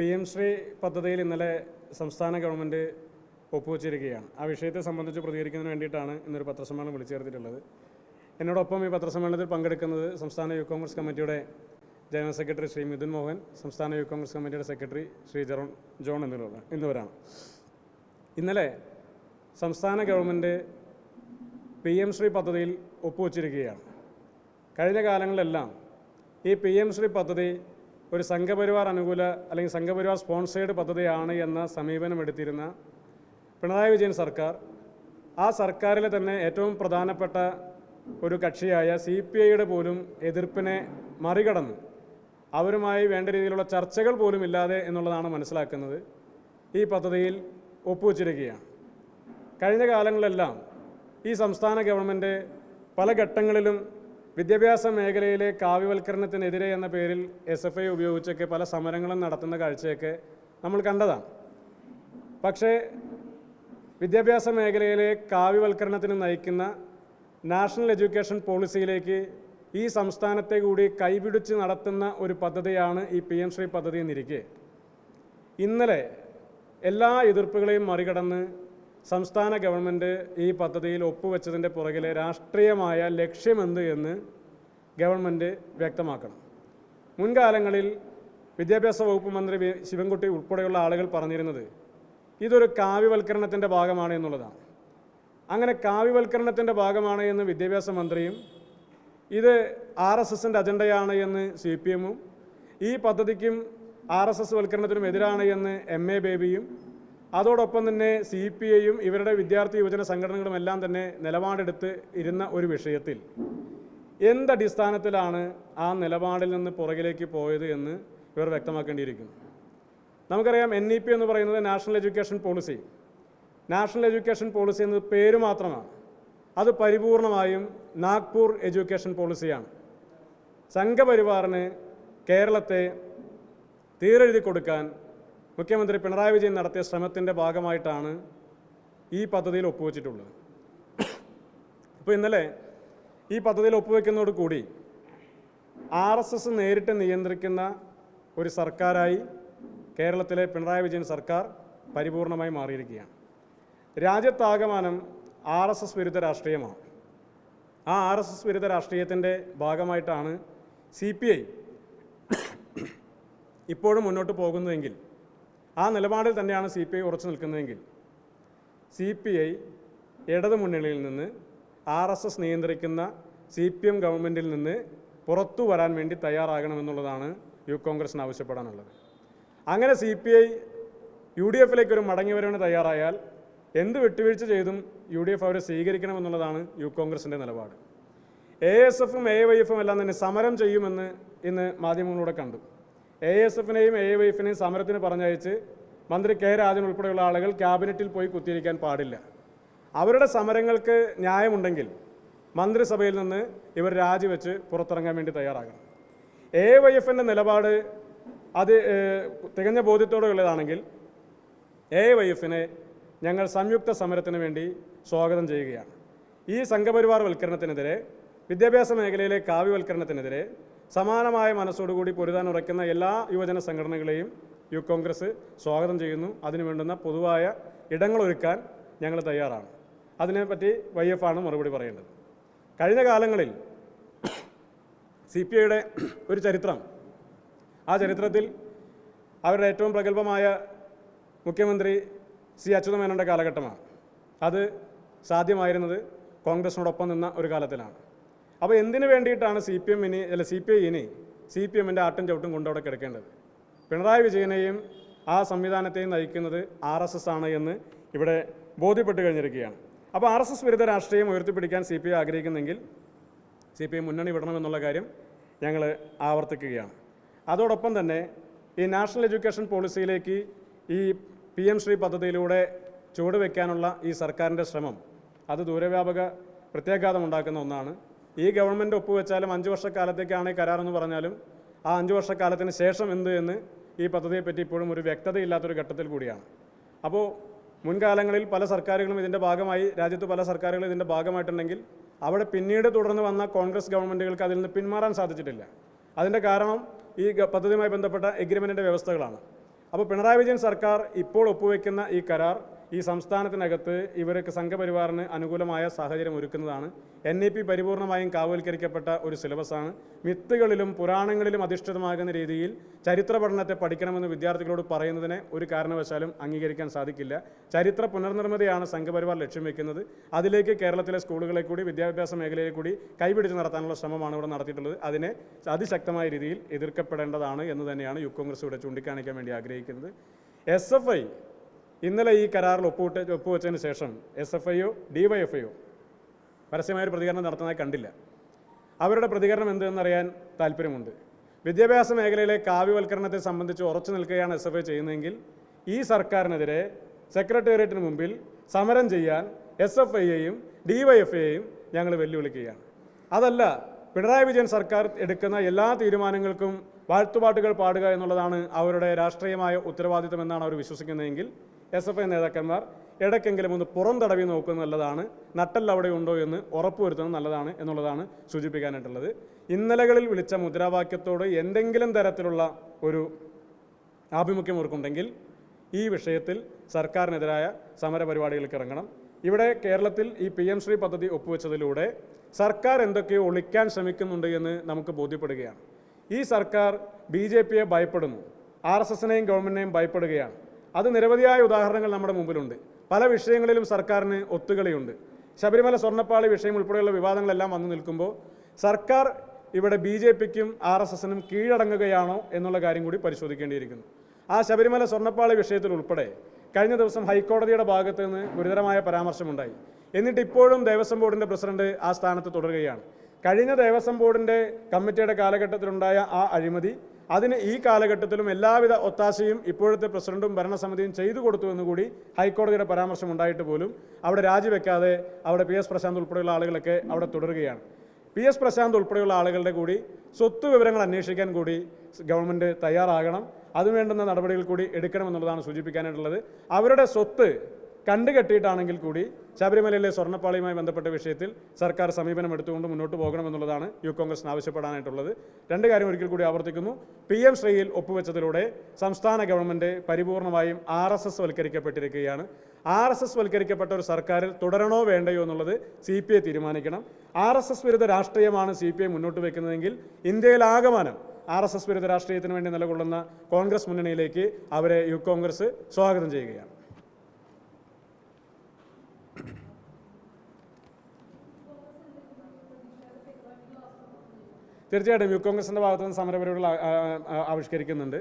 P M Shri പദ്ധതിയിൽ ഇന്നലെ സംസ്ഥാന ഗവൺമെന്റ് ഒപ്പുവച്ചിരിക്കുകയാണ്. ആ വിഷയത്തെ സംബന്ധിച്ച് പ്രതികരിക്കുന്നതിന് വേണ്ടിയിട്ടാണ് ഇന്നൊരു പത്രസമ്മേളനം വിളിച്ചു ചേർത്തിട്ടുള്ളത്. എന്നോടൊപ്പം ഈ പത്രസമ്മേളനത്തിൽ പങ്കെടുക്കുന്നത് സംസ്ഥാന യൂത്ത് കോൺഗ്രസ് കമ്മിറ്റിയുടെ ജനറൽ സെക്രട്ടറി ശ്രീ മിഥുൻ മോഹൻ സംസ്ഥാന യൂത്ത് കോൺഗ്രസ് കമ്മിറ്റിയുടെ സെക്രട്ടറി ശ്രീ ജെറോൺ ജോൺ എന്നിവരാണ് എന്നിവരാണ്. ഇന്നലെ സംസ്ഥാന ഗവൺമെന്റ് പി എം ശ്രീ പദ്ധതിയിൽ ഒപ്പുവച്ചിരിക്കുകയാണ്. കഴിഞ്ഞ കാലങ്ങളിലെല്ലാം ഈ പി എം ശ്രീ പദ്ധതി ഒരു സംഘപരിവാർ അനുകൂല അല്ലെങ്കിൽ സംഘപരിവാർ സ്പോൺസേഡ് പദ്ധതിയാണ് എന്ന സമീപനം എടുത്തിരുന്ന പിണറായി വിജയൻ സർക്കാർ ആ സർക്കാരിലെ തന്നെ ഏറ്റവും പ്രധാനപ്പെട്ട ഒരു കക്ഷിയായ സി പി ഐയുടെ പോലും എതിർപ്പിനെ മറികടന്ന് അവരുമായി വേണ്ട രീതിയിലുള്ള ചർച്ചകൾ പോലും ഇല്ലാതെ എന്നുള്ളതാണ് മനസ്സിലാക്കുന്നത് ഈ പദ്ധതിയിൽ ഒപ്പുവച്ചിരിക്കുകയാണ്. കഴിഞ്ഞ കാലങ്ങളിലെല്ലാം ഈ സംസ്ഥാന ഗവൺമെന്റ് പല ഘട്ടങ്ങളിലും വിദ്യാഭ്യാസ മേഖലയിലെ കാവ്യവൽക്കരണത്തിനെതിരെ എന്ന പേരിൽ എസ് എഫ് ഐ ഉപയോഗിച്ചൊക്കെ പല സമരങ്ങളും നടത്തുന്ന കാഴ്ചയൊക്കെ നമ്മൾ കണ്ടതാണ്. പക്ഷേ വിദ്യാഭ്യാസ മേഖലയിലെ കാവ്യവൽക്കരണത്തിന് നയിക്കുന്ന നാഷണൽ എഡ്യൂക്കേഷൻ പോളിസിയിലേക്ക് ഈ സംസ്ഥാനത്തെ കൂടി കൈപിടിച്ച് നടത്തുന്ന ഒരു പദ്ധതിയാണ് ഈ പി എം ശ്രീ പദ്ധതി എന്നിരിക്കെ. ഇന്നലെ എല്ലാ എതിർപ്പുകളെയും മറികടന്ന് സംസ്ഥാന ഗവൺമെന്റ് ഈ പദ്ധതിയിൽ ഒപ്പുവെച്ചതിന്റെ പുറകിലെ രാഷ്ട്രീയമായ ലക്ഷ്യമെന്ത് എന്ന് ഗവൺമെന്റ് വ്യക്തമാക്കണം. മുൻകാലങ്ങളിൽ വിദ്യാഭ്യാസ വകുപ്പ് മന്ത്രി ശിവൻകുട്ടി ഉൾപ്പെടെയുള്ള ആളുകൾ പറഞ്ഞിരുന്നത് ഇതൊരു കാവ്യവൽക്കരണത്തിന്റെ ഭാഗമാണ് എന്നുള്ളതാണ്. അങ്ങനെ കാവ്യവൽക്കരണത്തിന്റെ ഭാഗമാണ് എന്ന് വിദ്യാഭ്യാസ മന്ത്രിയും ഇത് ആർ എസ് എസിന്റെ അജണ്ടയാണ് എന്ന് സി പി എമ്മും ഈ പദ്ധതിക്കും ആർ എസ് എസ് വൽക്കരണത്തിനും എതിരാണ് എന്ന് എം എ ബേബിയും അതോടൊപ്പം തന്നെ സി പി ഐയും ഇവരുടെ വിദ്യാർത്ഥി യുവജന സംഘടനകളും എല്ലാം തന്നെ നിലപാടെടുത്ത് ഇരുന്ന ഒരു വിഷയത്തിൽ. എന്തടിസ്ഥാനത്തിലാണ് ആ നിലപാടിൽ നിന്ന് പുറകിലേക്ക് പോയത് എന്ന് ഇവർ വ്യക്തമാക്കേണ്ടിയിരിക്കുന്നു. നമുക്കറിയാം എൻ ഇ പി എന്ന് പറയുന്നത് national education policy national education policy എന്നത് പേര് മാത്രമാണ്. അത് പരിപൂർണമായും നാഗ്പൂർ എഡ്യൂക്കേഷൻ പോളിസിയാണ് സംഘപരിവാറിന് കേരളത്തെ തീരെഴുതി കൊടുക്കാൻ മുഖ്യമന്ത്രി പിണറായി വിജയൻ നടത്തിയ ശ്രമത്തിന്റെ ഭാഗമായിട്ടാണ് ഈ പദ്ധതിയിൽ ഒപ്പുവെച്ചിട്ടുള്ളത്. അപ്പോൾ ഇന്നലെ ഈ പദ്ധതിയിൽ ഒപ്പുവെക്കുന്നതോട് കൂടി ആർ എസ് എസ് നേരിട്ട് നിയന്ത്രിക്കുന്ന ഒരു സർക്കാരായി കേരളത്തിലെ പിണറായി വിജയൻ സർക്കാർ പരിപൂർണമായി മാറിയിരിക്കുകയാണ്. രാജ്യത്താകമാനം ആർ എസ് എസ് വിരുദ്ധ രാഷ്ട്രീയമാണ്. ആ ആർ എസ് എസ് വിരുദ്ധ രാഷ്ട്രീയത്തിന്റെ ഭാഗമായിട്ടാണ് സി പി ഐ ഇപ്പോഴും മുന്നോട്ട് പോകുന്നതെങ്കിൽ ആ നിലപാടിൽ തന്നെയാണ് സി പി ഐ ഉറച്ചു നിൽക്കുന്നതെങ്കിൽ സി പി ഐ ഇടതു മുന്നണിയിൽ നിന്ന് ആർ എസ് എസ് നിയന്ത്രിക്കുന്ന സി പി എം ഗവൺമെന്റിൽ നിന്ന് പുറത്തു വരാൻ വേണ്ടി തയ്യാറാകണമെന്നുള്ളതാണ് യൂത്ത് കോൺഗ്രസിന് ആവശ്യപ്പെടാനുള്ളത്. അങ്ങനെ C P I U D എഫിലേക്ക് ഒരു മടങ്ങി വരവിന് തയ്യാറായാൽ എന്ത് വിട്ടുവീഴ്ച ചെയ്തും യു ഡി എഫ് അവരെ സ്വീകരിക്കണമെന്നുള്ളതാണ് യൂത്ത് കോൺഗ്രസിന്റെ നിലപാട്. എ എസ് എഫും എ വൈ എഫും എല്ലാം തന്നെ സമരം ചെയ്യുമെന്ന് ഇന്ന് മാധ്യമങ്ങളിലൂടെ കണ്ടു. എ എസ് എഫിനെയും എ വൈ എഫിനെയും സമരത്തിന് പറഞ്ഞയച്ച് മന്ത്രി കെ രാജൻ ഉൾപ്പെടെയുള്ള ആളുകൾ ക്യാബിനറ്റിൽ പോയി കുത്തിയിരിക്കാൻ പാടില്ല. അവരുടെ സമരങ്ങൾക്ക് ന്യായമുണ്ടെങ്കിൽ മന്ത്രിസഭയിൽ നിന്ന് ഇവർ രാജിവെച്ച് പുറത്തിറങ്ങാൻ വേണ്ടി തയ്യാറാകണം. എ വൈ എഫിന്റെ നിലപാട് അത് തികഞ്ഞ ബോധ്യത്തോടെയുള്ളതാണെങ്കിൽ എ വൈ എഫിനെ ഞങ്ങൾ സംയുക്ത സമരത്തിന് വേണ്ടി സ്വാഗതം ചെയ്യുകയാണ്. ഈ സംഘപരിവാർ വൽക്കരണത്തിനെതിരെ വിദ്യാഭ്യാസ മേഖലയിലെ കാവ്യവൽക്കരണത്തിനെതിരെ സമാനമായ മനസ്സോടുകൂടി പൊരുതാൻ ഉറയ്ക്കുന്ന എല്ലാ യുവജന സംഘടനകളെയും യൂത്ത് കോൺഗ്രസ് സ്വാഗതം ചെയ്യുന്നു. അതിനു വേണ്ടുന്ന പൊതുവായ ഇടങ്ങളൊരുക്കാൻ ഞങ്ങൾ തയ്യാറാണ്. അതിനെപ്പറ്റി വൈ എഫ് ആണ് മറുപടി പറയേണ്ടത്. കഴിഞ്ഞ കാലങ്ങളിൽ സി പി ഐയുടെ ഒരു ചരിത്രം ആ ചരിത്രത്തിൽ അവരുടെ ഏറ്റവും പ്രഗത്ഭമായ മുഖ്യമന്ത്രി സി അച്യുതമേനോന്റെ കാലഘട്ടമാണ്. അത് സാധ്യമായിരുന്നത് കോൺഗ്രസിനോടൊപ്പം നിന്ന ഒരു കാലത്തിലാണ്. അപ്പോൾ എന്തിനു വേണ്ടിയിട്ടാണ് സി പി എം ഇനി അല്ല സി പി ഐ ഇനി സി പി എമ്മിന്റെ ആട്ടും ചവിട്ടും കൊണ്ടവിടെ കിടക്കേണ്ടത്? പിണറായി വിജയനെയും ആ സംവിധാനത്തെയും നയിക്കുന്നത് ആർ എസ് എസ് ആണ് എന്ന് ഇവിടെ ബോധ്യപ്പെട്ട് കഴിഞ്ഞിരിക്കുകയാണ്. അപ്പോൾ ആർ എസ് എസ് വിരുദ്ധ രാഷ്ട്രീയം ഉയർത്തിപ്പിടിക്കാൻ സി പി ഐ ആഗ്രഹിക്കുന്നെങ്കിൽ സി പി ഐ മുന്നണി വിടണമെന്നുള്ള കാര്യം ഞങ്ങൾ ആവർത്തിക്കുകയാണ്. അതോടൊപ്പം തന്നെ ഈ നാഷണൽ എഡ്യൂക്കേഷൻ പോളിസിയിലേക്ക് ഈ പി എം ശ്രീ പദ്ധതിയിലൂടെ ചുവടുവെക്കാനുള്ള ഈ സർക്കാരിന്റെ ശ്രമം അത് ദൂരവ്യാപക പ്രത്യാഘാതം ഉണ്ടാക്കുന്ന ഒന്നാണ്. ഈ ഗവൺമെന്റ് ഒപ്പുവെച്ചാലും അഞ്ച് വർഷക്കാലത്തേക്കാണ് കരാറെന്ന് പറഞ്ഞാലും ആ അഞ്ച് വർഷക്കാലത്തിന് ശേഷം എന്ത് എന്ന് ഈ പദ്ധതിയെപ്പറ്റി ഇപ്പോഴും ഒരു വ്യക്തതയില്ലാത്തൊരു ഘട്ടത്തിൽ കൂടിയാണ്. അപ്പോൾ മുൻകാലങ്ങളിൽ പല സർക്കാരുകളും ഇതിന്റെ ഭാഗമായി രാജ്യത്ത് പല സർക്കാരുകളും ഇതിന്റെ ഭാഗമായിട്ടുണ്ടെങ്കിൽ അവിടെ പിന്നീട് തുടർന്ന് വന്ന കോൺഗ്രസ് ഗവൺമെന്റുകൾക്ക് അതിൽ നിന്ന് പിന്മാറാൻ സാധിച്ചിട്ടില്ല. അതിന്റെ കാരണം ഈ പദ്ധതിയുമായി ബന്ധപ്പെട്ട എഗ്രിമെന്റിന്റെ വ്യവസ്ഥകളാണ്. അപ്പോൾ പിണറായി വിജയൻ സർക്കാർ ഇപ്പോൾ ഒപ്പുവെക്കുന്ന ഈ കരാർ ഈ സംസ്ഥാനത്തിനകത്ത് ഇവർക്ക് സംഘപരിവാറിന് അനുകൂലമായ സാഹചര്യം ഒരുക്കുന്നതാണ്. എൻ ഇ പി പരിപൂർണമായും കാവൽക്കരിക്കപ്പെട്ട ഒരു സിലബസാണ്. മിത്തുകളിലും പുരാണങ്ങളിലും അധിഷ്ഠിതമാകുന്ന രീതിയിൽ ചരിത്ര പഠനത്തെ പഠിക്കണമെന്ന് വിദ്യാർത്ഥികളോട് പറയുന്നതിനെ ഒരു കാരണവശാലും അംഗീകരിക്കാൻ സാധിക്കില്ല. ചരിത്ര പുനർനിർമ്മിതിയാണ് സംഘപരിവാർ ലക്ഷ്യം വെക്കുന്നത്. അതിലേക്ക് കേരളത്തിലെ സ്കൂളുകളെ കൂടി വിദ്യാഭ്യാസ മേഖലയെ കൂടി കൈപിടിച്ച് നടത്താനുള്ള ശ്രമമാണ് ഇവിടെ നടത്തിയിട്ടുള്ളത്. അതിനെ അതിശക്തമായ രീതിയിൽ എതിർക്കപ്പെടേണ്ടതാണ് എന്ന് തന്നെയാണ് യു കോൺഗ്രസ് ഇവിടെ ചൂണ്ടിക്കാണിക്കാൻ വേണ്ടി ആഗ്രഹിക്കുന്നത്. എസ് എഫ് ഐ ഇന്നലെ ഈ കരാറിൽ ഒപ്പുവിട്ട് ഒപ്പുവെച്ചതിന് ശേഷം എസ് എഫ് ഐയോ ഡി വൈ എഫ് ഐയോ പരസ്യമായ ഒരു പ്രതികരണം നടത്തുന്നതായി കണ്ടില്ല. അവരുടെ പ്രതികരണം എന്തെന്നറിയാൻ താല്പര്യമുണ്ട്. വിദ്യാഭ്യാസ മേഖലയിലെ കാവ്യവൽക്കരണത്തെ സംബന്ധിച്ച് ഉറച്ചു നിൽക്കുകയാണ് എസ് എഫ് ഐ ചെയ്യുന്നതെങ്കിൽ ഈ സർക്കാരിനെതിരെ സെക്രട്ടേറിയറ്റിന് മുമ്പിൽ സമരം ചെയ്യാൻ എസ് എഫ് ഐയെയും ഡി വൈ എഫ് ഐയെയും ഞങ്ങൾ വെല്ലുവിളിക്കുകയാണ്. അതല്ല പിണറായി വിജയൻ സർക്കാർ എടുക്കുന്ന എല്ലാ തീരുമാനങ്ങൾക്കും വാഴ്ത്തുപാട്ടുകൾ പാടുക എന്നുള്ളതാണ് അവരുടെ രാഷ്ട്രീയമായ ഉത്തരവാദിത്തം എന്നാണ് അവർ വിശ്വസിക്കുന്നതെങ്കിൽ എസ് എഫ് ഐ നേതാക്കന്മാർ ഇടയ്ക്കെങ്കിലും ഒന്ന് പുറം തടവി നോക്കുന്നത് നല്ലതാണ്. നട്ടൽ അവിടെ ഉണ്ടോ എന്ന് ഉറപ്പുവരുത്തുന്നത് നല്ലതാണ് എന്നുള്ളതാണ് സൂചിപ്പിക്കാനായിട്ടുള്ളത്. ഇന്നലകളിൽ വിളിച്ച മുദ്രാവാക്യത്തോട് എന്തെങ്കിലും തരത്തിലുള്ള ഒരു ആഭിമുഖ്യം ഓർക്കുണ്ടെങ്കിൽ ഈ വിഷയത്തിൽ സർക്കാരിനെതിരായ സമരപരിപാടികൾക്ക് ഇറങ്ങണം. ഇവിടെ കേരളത്തിൽ ഈ പി എം ശ്രീ പദ്ധതി ഒപ്പുവെച്ചതിലൂടെ സർക്കാർ എന്തൊക്കെയോ ഒളിക്കാൻ ശ്രമിക്കുന്നുണ്ട് എന്ന് നമുക്ക് ബോധ്യപ്പെടുകയാണ്. ഈ സർക്കാർ ബി ജെ പിയെ ഭയപ്പെടുന്നു ആർ എസ് എസിനെയും ഗവൺമെന്റിനെയും ഭയപ്പെടുകയാണ്. അത് നിരവധിയായ ഉദാഹരണങ്ങൾ നമ്മുടെ മുമ്പിലുണ്ട്. പല വിഷയങ്ങളിലും സർക്കാരിന് ഒത്തുകളിയുണ്ട്. ശബരിമല സ്വർണപ്പാളി വിഷയം ഉൾപ്പെടെയുള്ള വിവാദങ്ങളെല്ലാം വന്നു നിൽക്കുമ്പോൾ സർക്കാർ ഇവിടെ ബി ജെ പിക്കും ആർ എസ് എസിനും കീഴടങ്ങുകയാണോ എന്നുള്ള കാര്യം കൂടി പരിശോധിക്കേണ്ടിയിരിക്കുന്നു. ആ ശബരിമല സ്വർണപ്പാളി വിഷയത്തിൽ ഉൾപ്പെടെ കഴിഞ്ഞ ദിവസം ഹൈക്കോടതിയുടെ ഭാഗത്ത് നിന്ന് ഗുരുതരമായ പരാമർശമുണ്ടായി. എന്നിട്ട് ഇപ്പോഴും ദേവസ്വം ബോർഡിന്റെ പ്രസിഡന്റ് ആ സ്ഥാനത്ത് തുടരുകയാണ്. കഴിഞ്ഞ ദേവസ്വം ബോർഡിന്റെ കമ്മിറ്റിയുടെ കാലഘട്ടത്തിലുണ്ടായ ആ അഴിമതി അതിന് ഈ കാലഘട്ടത്തിലും എല്ലാവിധ ഒത്താശയും ഇപ്പോഴത്തെ പ്രസിഡന്റും ഭരണസമിതിയും ചെയ്തു കൊടുത്തു എന്നുകൂടി ഹൈക്കോടതിയുടെ പരാമർശം ഉണ്ടായിട്ട് പോലും അവിടെ രാജിവെക്കാതെ അവിടെ പി എസ് പ്രശാന്ത് ഉൾപ്പെടെയുള്ള ആളുകളൊക്കെ അവിടെ തുടരുകയാണ്. പി എസ് പ്രശാന്ത് ഉൾപ്പെടെയുള്ള ആളുകളുടെ കൂടി സ്വത്ത് വിവരങ്ങൾ അന്വേഷിക്കാൻ കൂടി ഗവൺമെന്റ് തയ്യാറാകണം. അതിനുവേണ്ടുന്ന നടപടികൾ കൂടി എടുക്കണമെന്നുള്ളതാണ് സൂചിപ്പിക്കാനായിട്ടുള്ളത്. അവരുടെ സ്വത്ത് കണ്ടുകെട്ടിയിട്ടാണെങ്കിൽ കൂടി ശബരിമലയിലെ സ്വർണപ്പാളിയുമായി ബന്ധപ്പെട്ട വിഷയത്തിൽ സർക്കാർ സമീപനം എടുത്തുകൊണ്ട് മുന്നോട്ട് പോകണമെന്നുള്ളതാണ് യു കോൺഗ്രസിന് ആവശ്യപ്പെടാനായിട്ടുള്ളത്. രണ്ട് കാര്യം ഒരിക്കൽ കൂടി ആവർത്തിക്കുന്നു. പി എം ശ്രീയിൽ ഒപ്പുവെച്ചതിലൂടെ സംസ്ഥാന ഗവൺമെന്റ് പരിപൂർണമായും ആർ എസ് എസ് വൽക്കരിക്കപ്പെട്ടിരിക്കുകയാണ്. ആർ എസ് എസ് വൽക്കരിക്കപ്പെട്ട ഒരു സർക്കാരിൽ തുടരണോ വേണ്ടയോ എന്നുള്ളത് സി പി ഐ തീരുമാനിക്കണം. ആർ എസ് എസ് വിരുദ്ധ രാഷ്ട്രീയമാണ് സി പി ഐ മുന്നോട്ട് വയ്ക്കുന്നതെങ്കിൽ ഇന്ത്യയിലാകമാനം ആർ എസ് എസ് വിരുദ്ധ രാഷ്ട്രീയത്തിന് വേണ്ടി നിലകൊള്ളുന്ന കോൺഗ്രസ് മുന്നണിയിലേക്ക് അവരെ യു കോൺഗ്രസ് സ്വാഗതം ചെയ്യുകയാണ്. തീർച്ചയായിട്ടും യു കോൺഗ്രസിന്റെ ഭാഗത്തു നിന്ന് സമരപരിപാടികൾ ആവിഷ്കരിക്കുന്നുണ്ട്.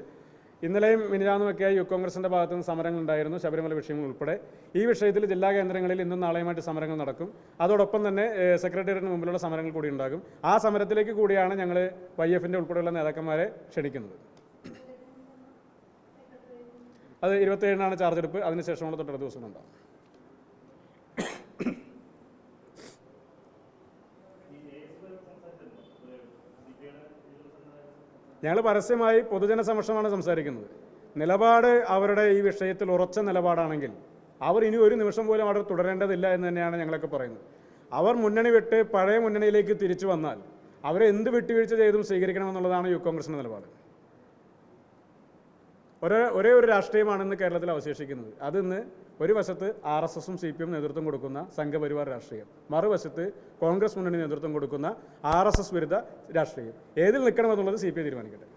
ഇന്നലെയും മിനിരാന്നുമൊക്കെയായി യു കോൺഗ്രസിന്റെ ഭാഗത്തു നിന്ന് സമരങ്ങൾ ഉണ്ടായിരുന്നു ശബരിമല വിഷയങ്ങൾ ഉൾപ്പെടെ. ഈ വിഷയത്തിൽ ജില്ലാ കേന്ദ്രങ്ങളിൽ ഇന്നും നാളെയുമായിട്ട് സമരങ്ങൾ നടക്കും. അതോടൊപ്പം തന്നെ സെക്രട്ടേറിയറ്റിന് മുമ്പിലുള്ള സമരങ്ങൾ കൂടി ഉണ്ടാകും. ആ സമരത്തിലേക്ക് കൂടിയാണ് ഞങ്ങൾ വൈ എഫിന്റെ ഉൾപ്പെടെയുള്ള നേതാക്കന്മാരെ ക്ഷണിക്കുന്നത്. അത് ഇരുപത്തേഴിനാണ് ചാർജ് എടുപ്പ്. അതിനുശേഷമുള്ള തൊട്ടടുത്ത ദിവസം ഉണ്ടാകും ഞങ്ങൾ പരസ്യമായി പൊതുജന സമക്ഷമാണ് സംസാരിക്കുന്നത്. നിലപാട് അവരുടെ ഈ വിഷയത്തിൽ ഉറച്ച നിലപാടാണെങ്കിൽ അവർ ഇനി ഒരു നിമിഷം പോലും അവിടെ തുടരേണ്ടതില്ല എന്ന് തന്നെയാണ് ഞങ്ങളൊക്കെ പറയുന്നത്. അവർ മുന്നണി വിട്ട് പഴയ മുന്നണിയിലേക്ക് തിരിച്ചു വന്നാൽ അവരെ എന്ത് വിട്ടുവീഴ്ച ചെയ്തും സ്വീകരിക്കണമെന്നുള്ളതാണ് യു കോൺഗ്രസിന്റെ നിലപാട്. ഒരേ ഒരേ ഒരു രാഷ്ട്രീയമാണ് ഇന്ന് കേരളത്തിൽ അവശേഷിക്കുന്നത്. അതിന്ന് ഒരു വശത്ത് ആർ എസ് എസും സി പി എം നേതൃത്വം കൊടുക്കുന്ന സംഘപരിവാർ രാഷ്ട്രീയം. മറുവശത്ത് കോൺഗ്രസ് മുന്നണി നേതൃത്വം കൊടുക്കുന്ന ആർ എസ് എസ് വിരുദ്ധ രാഷ്ട്രീയം. ഏതിൽ നിൽക്കണമെന്നുള്ളത് സി പി ഐ തീരുമാനിക്കട്ടെ.